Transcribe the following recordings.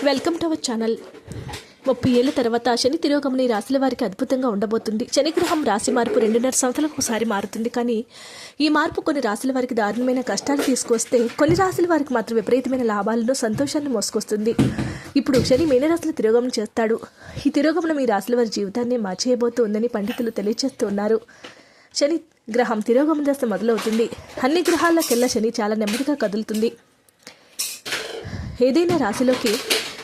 Welcome to our channel. ముప్పై ఏళ్ళ తర్వాత శని తిరోగమని రాశుల వారికి అద్భుతంగా ఉండబోతుంది. శని గ్రహం రాశి మార్పు రెండున్నర సంవత్సరాలకు ఒకసారి మారుతుంది. కానీ ఈ మార్పు కొన్ని రాశుల వారికి దారుణమైన కష్టాలు తీసుకొస్తే కొన్ని రాశుల వారికి మాత్రం విపరీతమైన లాభాలను సంతోషాన్ని మోసుకొస్తుంది. ఇప్పుడు శని మీనరాశులు తిరోగమనం చేస్తాడు. ఈ తిరోగమనం ఈ రాశుల వారి జీవితాన్ని మార్చేయబోతుందని పండితులు తెలియజేస్తున్నారు శని గ్రహం తిరోగమన దశ మొదలవుతుంది. అన్ని గ్రహాలకెల్లా శని చాలా నెమ్మదిగా కదులుతుంది. ఏదైనా రాశిలోకి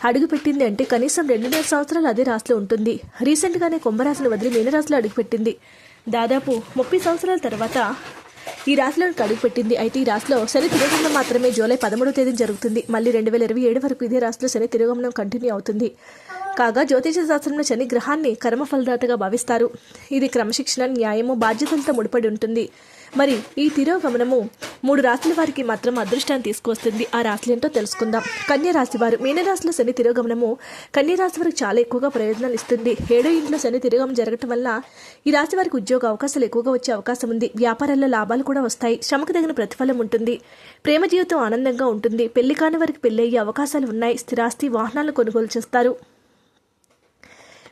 అడుగుపెట్టింది అంటే కనీసం రెండున్నర సంవత్సరాలు అదే రాశిలో ఉంటుంది. రీసెంట్గానే కుంభరాశిని వదిలి మీనరాశిలో అడుగుపెట్టింది. దాదాపు ముప్పై సంవత్సరాల తర్వాత ఈ రాశిలో అడుగుపెట్టింది. అయితే ఈ రాశిలో శని తిరోగమనం మాత్రమే జూలై పదమూడవ తేదీ జరుగుతుంది. మళ్ళీ రెండు వేల ఇరవై ఏడు వరకు ఇదే రాశిలో శని తిరోగమనం కంటిన్యూ అవుతుంది. కాగా జ్యోతిష శాస్త్రంలో శని గ్రహాన్ని కర్మఫలదాతగా భావిస్తారు. ఇది క్రమశిక్షణ న్యాయము బాధ్యతలతో ముడిపడి ఉంటుంది. మరి ఈ తిరోగమనము మూడు రాశుల వారికి మాత్రం అదృష్టాన్ని తీసుకొస్తుంది ఆ రాశులు ఏంటో తెలుసుకుందాం. కన్యా రాశి వారు మీనరాశిలో శని తిరోగమనము కన్యా రాశి వారికి చాలా ఎక్కువగా ప్రయోజనాలు ఇస్తుంది. ఏడో ఇంట్లో శని తిరోగమనం జరగటం వల్ల ఈ రాశి వారికి ఉద్యోగ అవకాశాలు ఎక్కువగా వచ్చే అవకాశం ఉంది. వ్యాపారాల్లో లాభాలు కూడా వస్తాయి. శ్రమకు తగిన ప్రతిఫలం ఉంటుంది. ప్రేమ జీవితం ఆనందంగా ఉంటుంది. పెళ్ళి కాని వారికి పెళ్ళి అయ్యే అవకాశాలు ఉన్నాయి. స్థిరాస్తి వాహనాలను కొనుగోలు చేస్తారు.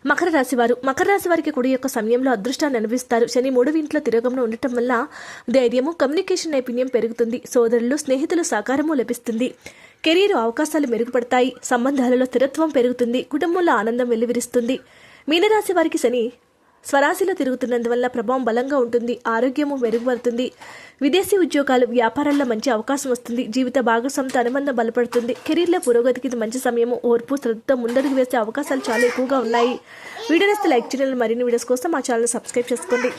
మకర రాశి వారు మకర రాశి వారికి కుడి యొక్క సమయంలో అదృష్టాన్ని అనుభవిస్తారు. శని మూడవ ఇంట్లో తిరగంలో ఉండటం వల్ల ధైర్యము కమ్యూనికేషన్ నైపుణ్యం పెరుగుతుంది. సోదరులు స్నేహితులు సహకారము లభిస్తుంది. కెరీర్ అవకాశాలు మెరుగుపడతాయి. సంబంధాలలో స్థిరత్వం పెరుగుతుంది. కుటుంబంలో ఆనందం వెల్లివిరుస్తుంది. మీనరాశి వారికి శని స్వరాశిలో తిరుగుతున్నందువల్ల ప్రభావం బలంగా ఉంటుంది ఆరోగ్యము మెరుగుపడుతుంది. విదేశీ ఉద్యోగాలు వ్యాపారాల్లో మంచి అవకాశం వస్తుంది. జీవిత భాగస్వామితో అనుబంధం బలపడుతుంది. కెరీర్లో పురోగతికి ఇది మంచి సమయము. ఓర్పు శ్రద్ధతో ముందడుగు వేసే అవకాశాలు చాలా ఎక్కువగా ఉన్నాయి. వీడియో లైక్ చేయాలని మరిన్ని వీడియోస్ కోసం మా ఛానల్ సబ్స్క్రైబ్ చేసుకోండి.